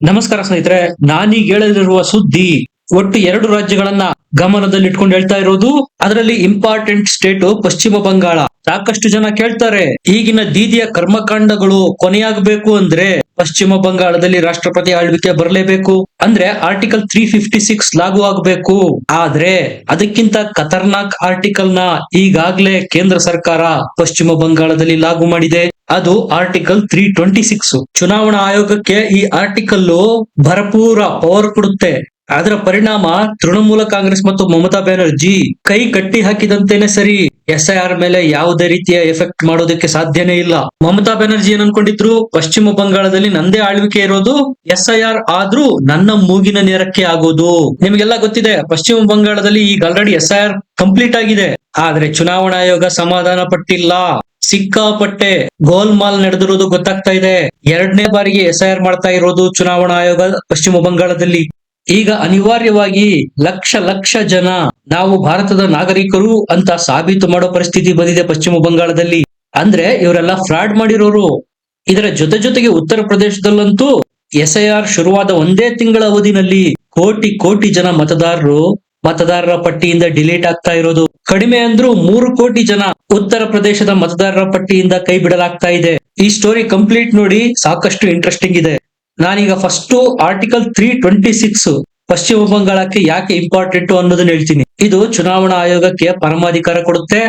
ನಮಸ್ಕಾರ ಸ್ನೇಹಿತರೆ, ನಾನೀಗ ಹೇಳಲಿರುವ ಸುದ್ದಿ ಒಟ್ಟು ಎರಡು ರಾಜ್ಯಗಳನ್ನ ಗಮನದಲ್ಲಿ ಇಟ್ಕೊಂಡು ಹೇಳ್ತಾ ಇರೋದು, ಅದರಲ್ಲಿ ಇಂಪಾರ್ಟೆಂಟ್ ಸ್ಟೇಟ್ ಪಶ್ಚಿಮ ಬಂಗಾಳ. ಸಾಕಷ್ಟು ಜನ ಕೇಳ್ತಾರೆ, ಈಗಿನ ದೀದಿಯ ಕರ್ಮಕಾಂಡಗಳು ಕೊನೆಯಾಗಬೇಕು ಅಂದ್ರೆ ಪಶ್ಚಿಮ ಬಂಗಾಳದಲ್ಲಿ ರಾಷ್ಟ್ರಪತಿ ಆಳ್ವಿಕೆ ಬರಲೇಬೇಕು, ಅಂದ್ರೆ ಆರ್ಟಿಕಲ್ ತ್ರೀ ಫಿಫ್ಟಿ ಸಿಕ್ಸ್ ಲಾಗು ಆಗಬೇಕು. ಆದ್ರೆ ಅದಕ್ಕಿಂತ ಖತರ್ನಾಕ್ ಆರ್ಟಿಕಲ್ನ ಈಗಾಗ್ಲೇ ಕೇಂದ್ರ ಸರ್ಕಾರ ಪಶ್ಚಿಮ ಬಂಗಾಳದಲ್ಲಿ ಲಾಗು ಮಾಡಿದೆ. ಅದು ಆರ್ಟಿಕಲ್ ತ್ರೀ ಟ್ವೆಂಟಿ ಸಿಕ್ಸ್ ಚುನಾವಣಾ ಆಯೋಗಕ್ಕೆ ಈ ಆರ್ಟಿಕಲ್ ಭರಪೂರ ಪವರ್ ಕೊಡುತ್ತೆ. ಅದರ ಪರಿಣಾಮ ತೃಣಮೂಲ ಕಾಂಗ್ರೆಸ್ ಮತ್ತು ಮಮತಾ ಬ್ಯಾನರ್ಜಿ ಕೈ ಕಟ್ಟಿ ಹಾಕಿದಂತೇನೆ ಸರಿ. ಎಸ್ ಐ ಆರ್ ಮೇಲೆ ಯಾವುದೇ ರೀತಿಯ ಎಫೆಕ್ಟ್ ಮಾಡೋದಕ್ಕೆ ಸಾಧ್ಯನೇ ಇಲ್ಲ. ಮಮತಾ ಬ್ಯಾನರ್ಜಿ ಏನ್ ಅನ್ಕೊಂಡಿದ್ರು ಪಶ್ಚಿಮ ಬಂಗಾಳದಲ್ಲಿ ನಂದೇ ಆಳ್ವಿಕೆ ಇರೋದು ಎಸ್ ಐ ಆರ್ ಆದ್ರೂ ನನ್ನ ಮೂಗಿನ ನೇರಕ್ಕೆ ಆಗೋದು. ನಿಮಗೆಲ್ಲ ಗೊತ್ತಿದೆ, ಪಶ್ಚಿಮ ಬಂಗಾಳದಲ್ಲಿ ಈಗ already S I R complete ಆಗಿದೆ. ಆದ್ರೆ ಚುನಾವಣಾ ಆಯೋಗ ಸಮಾಧಾನ ಪಟ್ಟಿಲ್ಲ. ಸಿಕ್ಕಾಪಟ್ಟೆ ಗೋಲ್ಮಾಲ್ ನಡೆದಿರೋದು ಗೊತ್ತಾಗ್ತಾ ಇದೆ. ಎರಡನೇ ಬಾರಿಗೆ ಎಸ್ ಐ ಆರ್ ಮಾಡ್ತಾ ಇರೋದು ಚುನಾವಣಾ ಆಯೋಗ ಪಶ್ಚಿಮ ಬಂಗಾಳದಲ್ಲಿ. ಈಗ ಅನಿವಾರ್ಯವಾಗಿ ಲಕ್ಷ ಲಕ್ಷ ಜನ ನಾವು ಭಾರತದ ನಾಗರಿಕರು ಅಂತ ಸಾಬೀತು ಮಾಡೋ ಪರಿಸ್ಥಿತಿ ಬಂದಿದೆ ಪಶ್ಚಿಮ ಬಂಗಾಳದಲ್ಲಿ. ಅಂದ್ರೆ ಇವರೆಲ್ಲ ಫ್ರಾಡ್ ಮಾಡಿರೋರು. ಇದರ ಜೊತೆ ಜೊತೆಗೆ ಉತ್ತರ ಪ್ರದೇಶದಲ್ಲಂತೂ ಎಸ್ ಐ ಆರ್ ಶುರುವಾದ ಒಂದೇ ತಿಂಗಳ ಅವಧಿನಲ್ಲಿ ಕೋಟಿ ಕೋಟಿ ಜನ ಮತದಾರರು, ಮತದಾರರ ಪಟ್ಟಿಯಿಂದ ಡಿಲೀಟ್ ಆಗ್ತಾ ಇರೋದು. ಕಡಿಮೆ ಅಂದ್ರೂ ಮೂರು ಕೋಟಿ ಜನ ಉತ್ತರ ಪ್ರದೇಶದ ಮತದಾರರ ಪಟ್ಟಿಯಿಂದ ಕೈ ಬಿಡಲಾಗ್ತಾ ಇದೆ. ಈ ಸ್ಟೋರಿ ಕಂಪ್ಲೀಟ್ ನೋಡಿ ಸಾಕಷ್ಟು ಇಂಟ್ರೆಸ್ಟಿಂಗ್ ಇದೆ. ನಾನೀಗ first article three twenty six ಪಶ್ಚಿಮ ಬಂಗಾಳಕ್ಕೆ ಯಾಕೆ ಇಂಪಾರ್ಟೆಂಟ್ ಅನ್ನೋದನ್ನ ಹೇಳ್ತೀನಿ. ಇದು ಚುನಾವಣಾ ಆಯೋಗಕ್ಕೆ ಪರಮಾಧಿಕಾರ ಕೊಡುತ್ತೆ.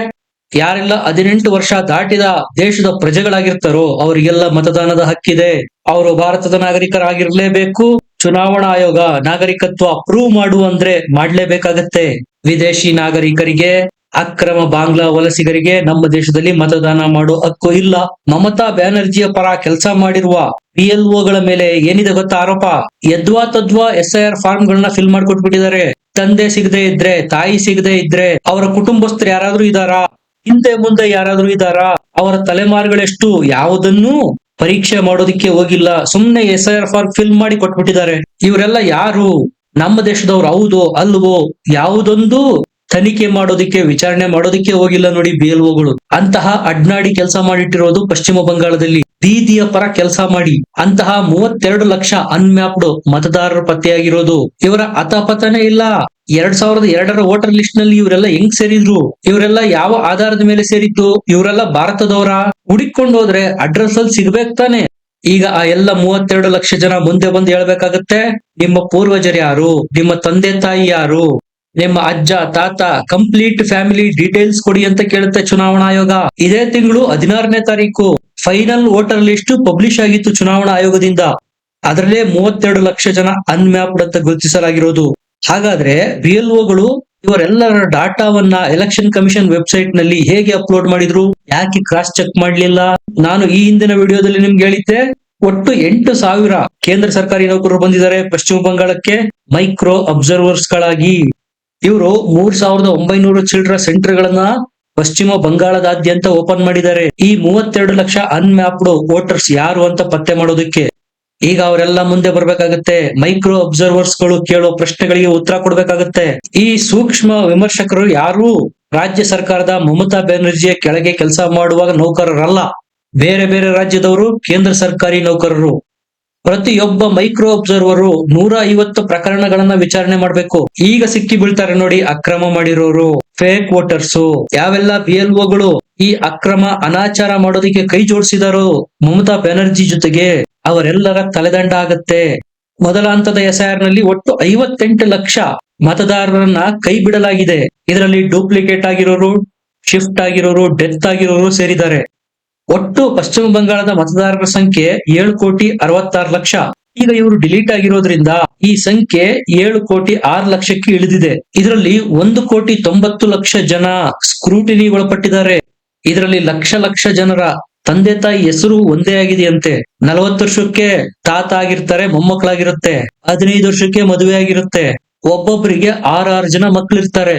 ಯಾರೆಲ್ಲ ಹದಿನೆಂಟು ವರ್ಷ ದಾಟಿದ ದೇಶದ ಪ್ರಜೆಗಳಾಗಿರ್ತಾರೋ ಅವರಿಗೆಲ್ಲ ಮತದಾನದ ಹಕ್ಕಿದೆ. ಅವರು ಭಾರತದ ನಾಗರಿಕರಾಗಿರ್ಲೇಬೇಕು. ಚುನಾವಣಾ ಆಯೋಗ ನಾಗರಿಕತ್ವ ಅಪ್ರೂವ್ ಮಾಡು ಅಂದ್ರೆ ಮಾಡ್ಲೇಬೇಕಾಗತ್ತೆ. ವಿದೇಶಿ ನಾಗರಿಕರಿಗೆ ಅಕ್ರಮ ಬಾಂಗ್ಲಾ ವಲಸಿಗರಿಗೆ ನಮ್ಮ ದೇಶದಲ್ಲಿ ಮತದಾನ ಮಾಡೋ ಹಕ್ಕು ಇಲ್ಲ. ಮಮತಾ ಬ್ಯಾನರ್ಜಿಯ ಪರ ಕೆಲಸ ಮಾಡಿರುವ ಪಿಎಲ್ಒಗಳ ಎಲ್ಗಳ ಮೇಲೆ ಏನಿದೆ ಗೊತ್ತಾ ಆರೋಪ? ಯದ್ವಾ ತದ್ವಾ ಎಸ್ ಐ ಆರ್ ಫಾರ್ಮ್ ಗಳನ್ನ ಫಿಲ್ ಮಾಡ್ಕೊಟ್ಬಿಟ್ಟಿದ್ದಾರೆ. ತಂದೆ ಸಿಗದೆ ಇದ್ರೆ, ತಾಯಿ ಸಿಗದೆ ಇದ್ರೆ ಅವರ ಕುಟುಂಬಸ್ಥರು ಯಾರಾದ್ರೂ ಇದಾರಾ ಹಿಂದೆ ಮುಂದೆ ಯಾರಾದ್ರೂ ಇದಾರಾ ಅವರ ತಲೆಮಾರುಗಳೆಷ್ಟು? ಯಾವುದನ್ನು ಪರೀಕ್ಷೆ ಮಾಡೋದಿಕ್ಕೆ ಹೋಗಿಲ್ಲ. ಸುಮ್ನೆ S I R form fill ಮಾಡಿ ಕೊಟ್ಬಿಟ್ಟಿದ್ದಾರೆ. ಇವರೆಲ್ಲ ಯಾರು? ನಮ್ಮ ದೇಶದವ್ರು ಹೌದೋ ಅಲ್ವೋ? ಯಾವುದೊಂದು ತನಿಖೆ ಮಾಡೋದಕ್ಕೆ, ವಿಚಾರಣೆ ಮಾಡೋದಕ್ಕೆ ಹೋಗಿಲ್ಲ ನೋಡಿ ಬಿ ಅಂತಹ ಅಡ್ನಾಡಿ ಕೆಲಸ ಮಾಡಿಟ್ಟಿರೋದು ಪಶ್ಚಿಮ ಬಂಗಾಳದಲ್ಲಿ. ದೀದಿಯ ಪರ ಕೆಲಸ ಮಾಡಿ, ಅಂತಹ ಮೂವತ್ತೆರಡು ಲಕ್ಷ ಅನ್ಮ್ಯಾಪ್ಡ್ ಮತದಾರರು ಪತ್ತೆಯಾಗಿರೋದು. ಇವರ ಅತಪತನೇ ಇಲ್ಲ. ಎರಡ್ ಸಾವಿರದ ಎರಡರ ವೋಟರ್ ಲಿಸ್ಟ್ನಲ್ಲಿ ಇವರೆಲ್ಲ ಹೆಂಗ್ ಸೇರಿದ್ರು? ಇವರೆಲ್ಲ ಯಾವ ಆಧಾರದ ಮೇಲೆ ಸೇರಿತ್ತು? ಇವರೆಲ್ಲ ಭಾರತದವರ? ಹುಡುಕೊಂಡು ಹೋದ್ರೆ ಅಡ್ರೆಸ್ ಅಲ್ಲಿ ಸಿಗ್ಬೇಕು ತಾನೆ. ಈಗ ಆ ಎಲ್ಲ ಮೂವತ್ತೆರಡು ಲಕ್ಷ ಜನ ಮುಂದೆ ಬಂದು ಹೇಳ್ಬೇಕಾಗತ್ತೆ, ನಿಮ್ಮ ಪೂರ್ವಜರು ಯಾರು? ನಿಮ್ಮ ತಂದೆ ತಾಯಿ ಯಾರು? ನಿಮ್ಮ ಅಜ್ಜ, ತಾತ ಕಂಪ್ಲೀಟ್ ಫ್ಯಾಮಿಲಿ ಡೀಟೇಲ್ಸ್ ಕೊಡಿ ಅಂತ ಕೇಳುತ್ತೆ ಚುನಾವಣಾ ಆಯೋಗ. ಇದೇ ತಿಂಗಳು ಹದಿನಾರನೇ ತಾರೀಕು ಫೈನಲ್ ವೋಟರ್ ಲಿಸ್ಟ್ ಪಬ್ಲಿಷ್ ಆಗಿತ್ತು ಚುನಾವಣಾ ಆಯೋಗದಿಂದ. ಅದರಲ್ಲೇ ಮೂವತ್ತೆರಡು ಲಕ್ಷ ಜನ ಅನ್ಮ್ಯಾಪ್ಡ್ ಅಂತ ಗುರುತಿಸಲಾಗಿರೋದು. ಹಾಗಾದ್ರೆ ಬಿ ಎಲ್ ಇವರೆಲ್ಲರ ಡಾಟಾವನ್ನ ಎಲೆಕ್ಷನ್ ಕಮಿಷನ್ ವೆಬ್ಸೈಟ್ನಲ್ಲಿ ಹೇಗೆ ಅಪ್ಲೋಡ್ ಮಾಡಿದ್ರು? ಯಾಕೆ ಕ್ರಾಸ್ ಚೆಕ್ ಮಾಡ್ಲಿಲ್ಲ? ನಾನು ಈ ಹಿಂದಿನ ವಿಡಿಯೋದಲ್ಲಿ ನಿಮ್ಗೆ ಹೇಳಿದ್ದೆ, ಒಟ್ಟು ಎಂಟು ಸಾವಿರ ಕೇಂದ್ರ ಸರ್ಕಾರಿ ನೌಕರರು ಬಂದಿದ್ದಾರೆ ಪಶ್ಚಿಮ ಬಂಗಾಳಕ್ಕೆ. ಮೈಕ್ರೋ ಅಬ್ಸರ್ವರ್ಸ್ ಗಳಾಗಿ ಇವರು ಮೂರ್ ಸಾವಿರದ ಒಂಬೈನೂರು ಚಿಲ್ಡ್ರ ಸೆಂಟರ್ ಗಳನ್ನ ಪಶ್ಚಿಮ ಬಂಗಾಳದಾದ್ಯಂತ ಓಪನ್ ಮಾಡಿದ್ದಾರೆ. ಈ ಮೂವತ್ತೆರಡು ಲಕ್ಷ ಅನ್ಮ್ಯಾಪ್ಡ್ ವೋಟರ್ಸ್ ಯಾರು ಅಂತ ಪತ್ತೆ ಮಾಡೋದಕ್ಕೆ ಈಗ ಅವರೆಲ್ಲ ಮುಂದೆ ಬರ್ಬೇಕಾಗತ್ತೆ. ಮೈಕ್ರೋ ಅಬ್ಸರ್ವರ್ಸ್ಗಳು ಕೇಳೋ ಪ್ರಶ್ನೆಗಳಿಗೆ ಉತ್ತರ ಕೊಡ್ಬೇಕಾಗತ್ತೆ. ಈ ಸೂಕ್ಷ್ಮ ವಿಮರ್ಶಕರು ಯಾರು ರಾಜ್ಯ ಸರ್ಕಾರದ ಮಮತಾ ಬ್ಯಾನರ್ಜಿಯ ಕೆಳಗೆ ಕೆಲಸ ಮಾಡುವಾಗ ನೌಕರರಲ್ಲ. ಬೇರೆ ಬೇರೆ ರಾಜ್ಯದವರು, ಕೇಂದ್ರ ಸರ್ಕಾರಿ ನೌಕರರು. ಪ್ರತಿಯೊಬ್ಬ ಮೈಕ್ರೋ ಅಬ್ಸರ್ವರು ನೂರ ಐವತ್ತು ಪ್ರಕರಣಗಳನ್ನ ವಿಚಾರಣೆ ಮಾಡ್ಬೇಕು. ಈಗ ಸಿಕ್ಕಿ ಬೀಳ್ತಾರೆ ನೋಡಿ ಅಕ್ರಮ ಮಾಡಿರೋರು ಫೇಕ್ ವೋಟರ್ಸ್ ಯಾವೆಲ್ಲ ಬಿ ಎಲ್ ಈ ಅಕ್ರಮ ಅನಾಚಾರ ಮಾಡೋದಿಕ್ಕೆ ಕೈ ಜೋಡಿಸಿದಾರೋ ಮಮತಾ ಬ್ಯಾನರ್ಜಿ ಜೊತೆಗೆ ಅವರೆಲ್ಲರ ತಲೆದಂಡ ಆಗತ್ತೆ. ಮೊದಲ ಹಂತದ ಎಸ್ ಆರ್ನಲ್ಲಿ ಒಟ್ಟು ಐವತ್ತೆಂಟು ಲಕ್ಷ ಮತದಾರರನ್ನ ಕೈ ಬಿಡಲಾಗಿದೆ. ಇದರಲ್ಲಿ ಡೂಪ್ಲಿಕೇಟ್ ಆಗಿರೋರು ಶಿಫ್ಟ್ ಆಗಿರೋರು ಡೆತ್ ಆಗಿರೋರು ಸೇರಿದ್ದಾರೆ. ಒಟ್ಟು ಪಶ್ಚಿಮ ಬಂಗಾಳದ ಮತದಾರರ ಸಂಖ್ಯೆ ಏಳು ಕೋಟಿ ಅರವತ್ತಾರು ಲಕ್ಷ. ಈಗ ಇವರು ಡಿಲೀಟ್ ಆಗಿರೋದ್ರಿಂದ ಈ ಸಂಖ್ಯೆ ಏಳು ಕೋಟಿ ಆರು ಲಕ್ಷಕ್ಕೆ ಇಳಿದಿದೆ. ಇದರಲ್ಲಿ ಒಂದು ಕೋಟಿ ತೊಂಬತ್ತು ಲಕ್ಷ ಜನ ಸ್ಕ್ರೂಟಿನಿ ಒಳಪಟ್ಟಿದ್ದಾರೆ ಇದರಲ್ಲಿ ಲಕ್ಷ ಲಕ್ಷ ಜನರ ತಂದೆ ತಾಯಿ ಹೆಸರು ಒಂದೇ ಆಗಿದೆಯಂತೆ. ನಲವತ್ತು ವರ್ಷಕ್ಕೆ ತಾತ ಆಗಿರ್ತಾರೆ, ಮೊಮ್ಮಕ್ಕಳಾಗಿರುತ್ತೆ. ಹದಿನೈದು ವರ್ಷಕ್ಕೆ ಮದುವೆ ಆಗಿರುತ್ತೆ. ಒಬ್ಬೊಬ್ಬರಿಗೆ ಆರಾರು ಜನ ಮಕ್ಕಳಿರ್ತಾರೆ.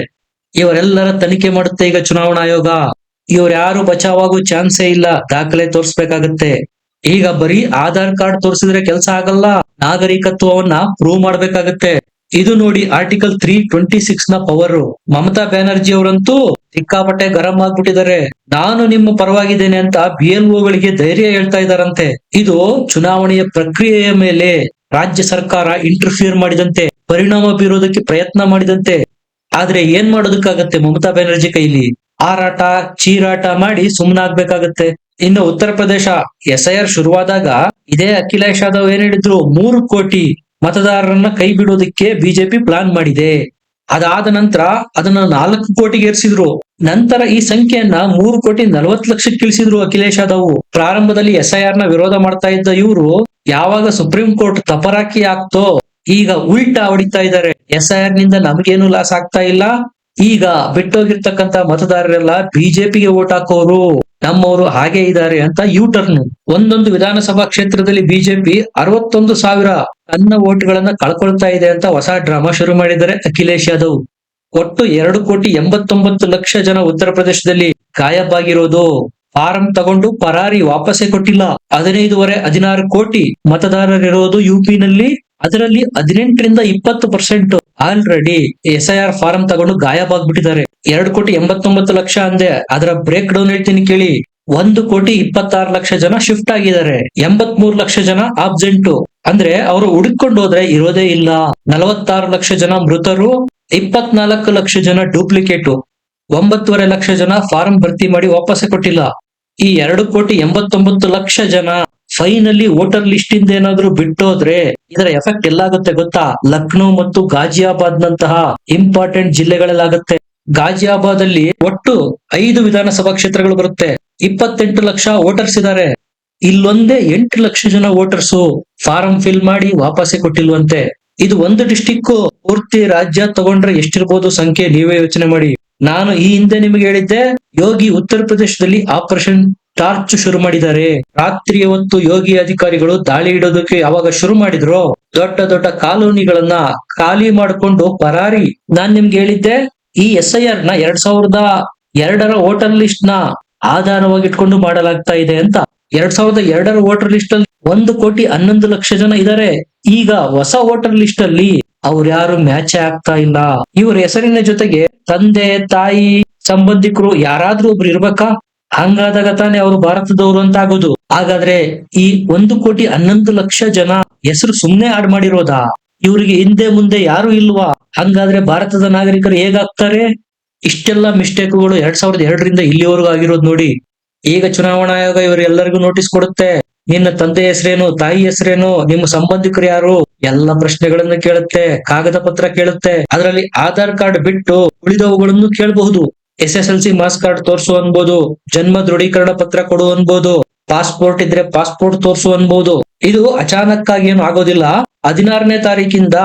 ಇವರೆಲ್ಲರ ತನಿಖೆ ಮಾಡುತ್ತೆ ಈಗ ಚುನಾವಣಾ ಆಯೋಗ. ಇವ್ರು ಯಾರು ಬಚಾವಾಗೋ ಚಾನ್ಸೇ ಇಲ್ಲ. ದಾಖಲೆ ತೋರಿಸ್ಬೇಕಾಗತ್ತೆ. ಈಗ ಬರೀ ಆಧಾರ್ ಕಾರ್ಡ್ ತೋರಿಸಿದ್ರೆ ಕೆಲಸ ಆಗಲ್ಲ. ನಾಗರಿಕತ್ವವನ್ನ ಪ್ರೂವ್ ಮಾಡ್ಬೇಕಾಗತ್ತೆ. ಇದು ನೋಡಿ ಆರ್ಟಿಕಲ್ ತ್ರೀ ಟ್ವೆಂಟಿ ಸಿಕ್ಸ್ನ ಪವರ್ ಮಮತಾ ಬ್ಯಾನರ್ಜಿ ಅವರಂತೂ ಸಿಕ್ಕಾಪಟ್ಟೆ ಗರಂ ಆಗ್ಬಿಟ್ಟಿದ್ದಾರೆ. ನಾನು ನಿಮ್ಮ ಪರವಾಗಿದ್ದೇನೆ ಅಂತ ಬಿ ಎಲ್ ಓಗಳಿಗೆ ಧೈರ್ಯ ಹೇಳ್ತಾ ಇದಾರಂತೆ ಇದು ಚುನಾವಣೆಯ ಪ್ರಕ್ರಿಯೆಯ ಮೇಲೆ ರಾಜ್ಯ ಸರ್ಕಾರ ಇಂಟರ್ಫಿಯರ್ ಮಾಡಿದಂತೆ, ಪರಿಣಾಮ ಬೀರೋದಕ್ಕೆ ಪ್ರಯತ್ನ ಮಾಡಿದಂತೆ. ಆದ್ರೆ ಏನ್ ಮಾಡೋದಕ್ಕಾಗತ್ತೆ ಮಮತಾ ಬ್ಯಾನರ್ಜಿ ಕೈಲಿ? ಆರಾಟ ಚೀರಾಟ ಮಾಡಿ ಸುಮ್ಮನಾಗ್ಬೇಕಾಗತ್ತೆ ಇನ್ನು Uttar Pradesh S I R ಶುರುವಾದಾಗ ಇದೇ ಅಖಿಲೇಶ್ ಯಾದವ್ ಏನ್ ಹೇಳಿದ್ರು? ಮೂರು ಕೋಟಿ ಮತದಾರರನ್ನ ಕೈ ಬಿಡೋದಕ್ಕೆ ಬಿಜೆಪಿ ಪ್ಲಾನ್ ಮಾಡಿದೆ. ಅದಾದ ನಂತರ ಅದನ್ನ ನಾಲ್ಕು ಕೋಟಿಗೆ ಏರಿಸಿದ್ರು. ನಂತರ ಈ ಸಂಖ್ಯೆಯನ್ನ ಮೂರು ಕೋಟಿ ನಲವತ್ತು ಲಕ್ಷಕ್ಕೆ ಇಳಿಸಿದ್ರು ಅಖಿಲೇಶ್ ಯಾದವ್. ಪ್ರಾರಂಭದಲ್ಲಿ ಎಸ್ ಐ ಆರ್ನ ವಿರೋಧ ಮಾಡ್ತಾ ಇದ್ದ ಇವರು ಯಾವಾಗ ಸುಪ್ರೀಂ ಕೋರ್ಟ್ ತಪರಾಕಿ ಆಗ್ತೋ, ಈಗ ಉಲ್ಟಾ ಹೊಡಿತಾ ಇದ್ದಾರೆ. ಆರ್ನಿಂದ ನಮಗೇನು ಲಾಸ್ ಆಗ್ತಾ ಇಲ್ಲ. ಈಗ ಬಿಟ್ಟೋಗಿರ್ತಕ್ಕಂತ ಮತದಾರರೆಲ್ಲ ಬಿಜೆಪಿಗೆ ವೋಟ್ ಹಾಕೋರು. ನಮ್ಮವರು ಹಾಗೆ ಇದ್ದಾರೆ ಅಂತ ಯೂ ಟರ್ನ್ ಒಂದೊಂದು ವಿಧಾನಸಭಾ ಕ್ಷೇತ್ರದಲ್ಲಿ ಬಿಜೆಪಿ ಅರವತ್ತೊಂದು ಸಾವಿರ ತನ್ನ ಓಟ್ಗಳನ್ನ ಕಳ್ಕೊಳ್ತಾ ಇದೆ ಅಂತ ಹೊಸ ಡ್ರಾಮಾ ಶುರು ಮಾಡಿದ್ದಾರೆ ಅಖಿಲೇಶ್ ಯಾದವ್. ಒಟ್ಟು ಎರಡು ಕೋಟಿ ಎಂಬತ್ತೊಂಬತ್ತು ಲಕ್ಷ ಜನ ಉತ್ತರ ಪ್ರದೇಶದಲ್ಲಿ ಗಾಯಬಾಗಿರೋದು. ಫಾರಂ ತಗೊಂಡು ಪರಾರಿ ವಾಪಸ್ಸೇ ಕೊಟ್ಟಿಲ್ಲ. ಹದಿನೈದುವರೆ ಹದಿನಾರು ಕೋಟಿ ಮತದಾರರಿರೋದು ಯುಪಿನಲ್ಲಿ ಅದರಲ್ಲಿ ಹದಿನೆಂಟರಿಂದ ಇಪ್ಪತ್ತು percent already S I R form ತಗೊಂಡು ಗಾಯಬಾಗ್ಬಿಟ್ಟಿದ್ದಾರೆ ಎರಡು ಕೋಟಿ ಎಂಬತ್ತೊಂಬತ್ತು ಲಕ್ಷ ಅಂದೆ ಅದರ ಬ್ರೇಕ್ ಡೌನ್ ಹೇಳ್ತೀನಿ ಕೇಳಿ. ಒಂದು ಕೋಟಿ ಇಪ್ಪತ್ತಾರು ಲಕ್ಷ ಜನ ಶಿಫ್ಟ್ ಆಗಿದ್ದಾರೆ. ಎಂಬತ್ ಮೂರು ಲಕ್ಷ ಜನ ಆಬ್ಸೆಂಟ್ ಅಂದ್ರೆ ಅವರು ಹುಡುಕೊಂಡು ಹೋದ್ರೆ ಇರೋದೇ ಇಲ್ಲ. ನಲವತ್ತಾರು ಲಕ್ಷ ಜನ ಮೃತರು, ಇಪ್ಪತ್ನಾಲ್ಕು ಲಕ್ಷ ಜನ ಡೂಪ್ಲಿಕೇಟು ಒಂಬತ್ತುವರೆ ಲಕ್ಷ ಜನ ಫಾರಂ ಭರ್ತಿ ಮಾಡಿ ವಾಪಸ್ ಕೊಟ್ಟಿಲ್ಲ. ಈ ಎರಡು ಕೋಟಿ ಎಂಬತ್ತೊಂಬತ್ತು ಲಕ್ಷ ಜನ ಫೈನಲಿ ವೋಟರ್ ಲಿಸ್ಟ್ ಇಂದ ಏನಾದ್ರೂ ಬಿಟ್ಟೋದ್ರೆ ಇದರ ಎಫೆಕ್ಟ್ ಎಲ್ಲಾಗುತ್ತೆ ಗೊತ್ತಾ? ಲಕ್ನೋ ಮತ್ತು ಗಾಜಿಯಾಬಾದ್ ನಂತಹ ಇಂಪಾರ್ಟೆಂಟ್ ಜಿಲ್ಲೆಗಳಲ್ಲಾಗುತ್ತೆ. ಗಾಜಿಯಾಬಾದ್ ಅಲ್ಲಿ ಒಟ್ಟು ಐದು ವಿಧಾನಸಭಾ ಕ್ಷೇತ್ರಗಳು ಬರುತ್ತೆ. ಇಪ್ಪತ್ತೆಂಟು ಲಕ್ಷ ವೋಟರ್ಸ್ ಇದ್ದಾರೆ ಇಲ್ಲೊಂದೇ ಎಂಟು ಲಕ್ಷ ಜನ ವೋಟರ್ಸ್ ಫಾರಂ ಫಿಲ್ ಮಾಡಿ ವಾಪಸ್ಸೇ ಕೊಟ್ಟಿಲ್ವಂತೆ. ಇದು ಒಂದು ಡಿಸ್ಟಿಕ್ ಪೂರ್ತಿ ರಾಜ್ಯ ತಗೊಂಡ್ರೆ ಎಷ್ಟಿರ್ಬೋದು ಸಂಖ್ಯೆ ನೀವೇ ಯೋಚನೆ ಮಾಡಿ. ನಾನು ಈ ಹಿಂದೆ ನಿಮಗೆ ಹೇಳಿದ್ದೆ, ಯೋಗಿ ಉತ್ತರ ಪ್ರದೇಶದಲ್ಲಿ ಆಪರೇಷನ್ ಟಾರ್ಚ್ ಶುರು ಮಾಡಿದ್ದಾರೆ ರಾತ್ರಿಯ ಹೊತ್ತು ಯೋಗಿ ಅಧಿಕಾರಿಗಳು ದಾಳಿ ಇಡೋದಕ್ಕೆ ಯಾವಾಗ ಶುರು ಮಾಡಿದ್ರು? ದೊಡ್ಡ ದೊಡ್ಡ ಕಾಲೋನಿಗಳನ್ನ ಖಾಲಿ ಮಾಡಿಕೊಂಡು ಪರಾರಿ. ನಾನ್ ನಿಮ್ಗೆ ಹೇಳಿದ್ದೆ, ಈ ಎಸ್ ಐ ಆರ್ನ ಎರಡ್ ಸಾವಿರದ ಎರಡರ ವೋಟರ್ ಲಿಸ್ಟ್ನ ಆಧಾರವಾಗಿ ಇಟ್ಕೊಂಡು ಮಾಡಲಾಗ್ತಾ ಇದೆ ಅಂತ. ಎರಡ್ ಸಾವಿರದ ಎರಡರ ವೋಟರ್ ಲಿಸ್ಟ್ ಅಲ್ಲಿ ಒಂದು ಕೋಟಿ ಹನ್ನೊಂದು ಲಕ್ಷ ಜನ ಇದ್ದಾರೆ ಈಗ ಹೊಸ ವೋಟರ್ ಲಿಸ್ಟ್ ಅಲ್ಲಿ ಅವ್ರು ಯಾರು ಮ್ಯಾಚ್ ಆಗ್ತಾ ಇಲ್ಲ. ಇವ್ರ ಹೆಸರಿನ ಜೊತೆಗೆ ತಂದೆ, ತಾಯಿ, ಸಂಬಂಧಿಕರು ಯಾರಾದ್ರೂ ಒಬ್ರು ಇರ್ಬೇಕಾ? ಹಂಗಾದಾಗ ತಾನೇ ಅವರು ಭಾರತದವರು ಅಂತ ಆಗೋದು ಹಾಗಾದ್ರೆ ಈ ಒಂದು ಕೋಟಿ ಹನ್ನೊಂದು ಲಕ್ಷ ಜನ ಹೆಸರು ಸುಮ್ನೆ ಆಡ್ ಮಾಡಿರೋದಾ? ಇವರಿಗೆ ಹಿಂದೆ ಮುಂದೆ ಯಾರು ಇಲ್ವಾ? ಹಂಗಾದ್ರೆ ಭಾರತದ ನಾಗರಿಕರು ಹೇಗಾಗ್ತಾರೆ? ಇಷ್ಟೆಲ್ಲ ಮಿಸ್ಟೇಕ್ಗಳು ಎರಡ್ ಸಾವಿರದ ಎರಡರಿಂದ ಇಲ್ಲಿವರೆಗೂ ಆಗಿರೋದು ನೋಡಿ. ಈಗ ಚುನಾವಣಾ ಆಯೋಗ ಇವರೆಲ್ಲರಿಗೂ ನೋಟಿಸ್ ಕೊಡುತ್ತೆ. ನಿನ್ನ ತಂದೆ ಹೆಸರೇನು, ತಾಯಿ ಹೆಸರೇನು, ನಿಮ್ಮ ಸಂಬಂಧಿಕರು ಯಾರು? ಎಲ್ಲ ಪ್ರಶ್ನೆಗಳನ್ನು ಕೇಳುತ್ತೆ, ಕಾಗದ ಪತ್ರ ಕೇಳುತ್ತೆ. ಅದರಲ್ಲಿ ಆಧಾರ್ ಕಾರ್ಡ್ ಬಿಟ್ಟು ಉಳಿದವುಗಳನ್ನು ಕೇಳಬಹುದು. S S L C marks card ತೋರ್ಸು ಅನ್ಬೋದು, ಜನ್ಮ ದೃಢೀಕರಣ ಪತ್ರ ಕೊಡು ಅನ್ಬೋದು, ಪಾಸ್ಪೋರ್ಟ್ ಇದ್ರೆ ಪಾಸ್ಪೋರ್ಟ್ ತೋರ್ಸು ಅನ್ಬೋದು. ಇದು ಅಚಾನಕ್ ಆಗಿ ಏನು ಆಗೋದಿಲ್ಲ. ಹದಿನಾರನೇ ತಾರೀಕಿಂದ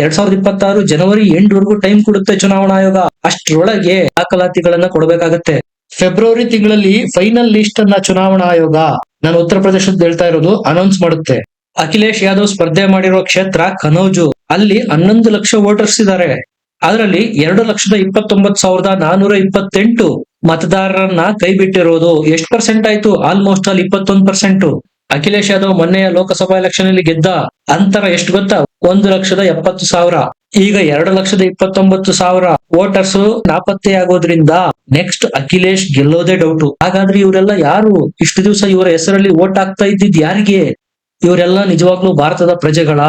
ಎರಡ್ ಸಾವಿರದ ಇಪ್ಪತ್ತಾರು ಜನವರಿ ಎಂಟವರೆಗೂ ಟೈಮ್ ಕೊಡುತ್ತೆ ಚುನಾವಣಾ ಆಯೋಗ. ಅಷ್ಟರೊಳಗೆ ದಾಖಲಾತಿಗಳನ್ನ ಕೊಡಬೇಕಾಗತ್ತೆ. ಫೆಬ್ರವರಿ ತಿಂಗಳಲ್ಲಿ ಫೈನಲ್ ಲಿಸ್ಟ್ ಅನ್ನ ಚುನಾವಣಾ ಆಯೋಗ ನಾನು ಉತ್ತರ ಪ್ರದೇಶದ ಹೇಳ್ತಾ ಇರೋದು ಅನೌನ್ಸ್ ಮಾಡುತ್ತೆ. ಅಖಿಲೇಶ್ ಯಾದವ್ ಸ್ಪರ್ಧೆ ಮಾಡಿರೋ ಕ್ಷೇತ್ರ ಕನೌಜು. ಅಲ್ಲಿ ಹನ್ನೊಂದು ಲಕ್ಷ ವೋಟರ್ಸ್ ಇದ್ದಾರೆ. ಅದರಲ್ಲಿ ಎರಡು ಲಕ್ಷದ ಇಪ್ಪತ್ತೊಂಬತ್ತು ಸಾವಿರದ ನಾನೂರ ಇಪ್ಪತ್ತೆಂಟು ಮತದಾರರನ್ನ ಕೈ ಬಿಟ್ಟಿರೋದು ಎಷ್ಟು ಪರ್ಸೆಂಟ್ ಆಯ್ತು? ಆಲ್ಮೋಸ್ಟ್ ಅಲ್ಲಿ ಇಪ್ಪತ್ತೊಂದು ಪರ್ಸೆಂಟ್ ಅಖಿಲೇಶ್ ಯಾದವ್ ಮೊನ್ನೆಯ ಲೋಕಸಭಾ ಎಲೆಕ್ಷನ್ ಅಲ್ಲಿ ಗೆದ್ದ ಅಂತರ ಎಷ್ಟು ಗೊತ್ತಾ? ಒಂದು ಲಕ್ಷದ ಎಪ್ಪತ್ತು ಸಾವಿರ. ಈಗ ಎರಡು ಲಕ್ಷದ ಇಪ್ಪತ್ತೊಂಬತ್ತು ಸಾವಿರ ವೋಟರ್ಸ್ ನಾಪತ್ತೆ ಆಗೋದ್ರಿಂದ ನೆಕ್ಸ್ಟ್ ಅಖಿಲೇಶ್ ಗೆಲ್ಲೋದೇ ಡೌಟ್ ಹಾಗಾದ್ರೆ ಇವರೆಲ್ಲ ಯಾರು? ಇಷ್ಟು ದಿವಸ ಇವರ ಹೆಸರಲ್ಲಿ ವೋಟ್ ಆಗ್ತಾ ಇದ್ದಿದ್ ಯಾರಿಗೆ? ಇವರೆಲ್ಲ ನಿಜವಾಗ್ಲೂ ಭಾರತದ ಪ್ರಜೆಗಳ?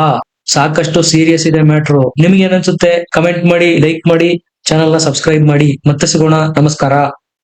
ಸಾಕಷ್ಟು ಸೀರಿಯಸ್ ಇದೆ ಮ್ಯಾಟ್ರು ನಿಮ್ಗೆ ಏನನ್ಸುತ್ತೆ ಕಮೆಂಟ್ ಮಾಡಿ ಲೈಕ್ ಮಾಡಿ ಚಾನೆಲ್ನ ಸಬ್ಸ್ಕ್ರೈಬ್ ಮಾಡಿ. ಮತ್ತೆ ಸಿಗೋಣ. ನಮಸ್ಕಾರ.